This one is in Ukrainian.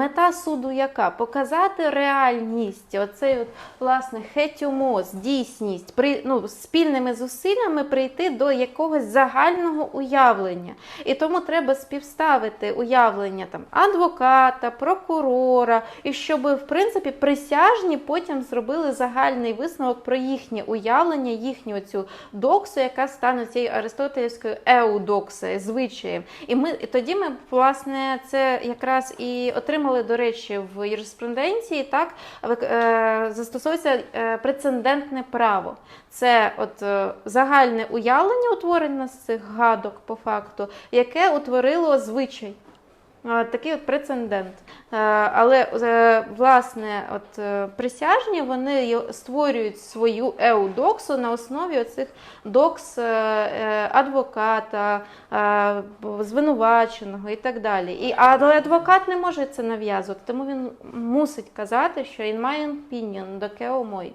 Мета суду яка? Показати реальність, оцей от, власне хетюмоз, дійсність, при, ну, спільними зусиллями прийти до якогось загального уявлення. І тому треба співставити уявлення там, адвоката, прокурора, і щоб, в принципі, присяжні потім зробили загальний висновок про їхнє уявлення, їхню цю доксу, яка стане цією аристотелівською еудоксою, звичаєм. І ми і тоді ми, власне, це якраз і отримали, до речі, в юриспруденції, так е, застосовується е, прецедентне право. Це от е, загальне уявлення утворення з цих гадок по факту, яке утворило звичай. Такий от прецедент. Але е, власне, от е, присяжні вони створюють свою еудоксу на основі оцих докс е, адвоката, звинуваченого і так далі. І, але адвокат не може це нав'язувати, тому він мусить казати, що in my opinion, до кео мой.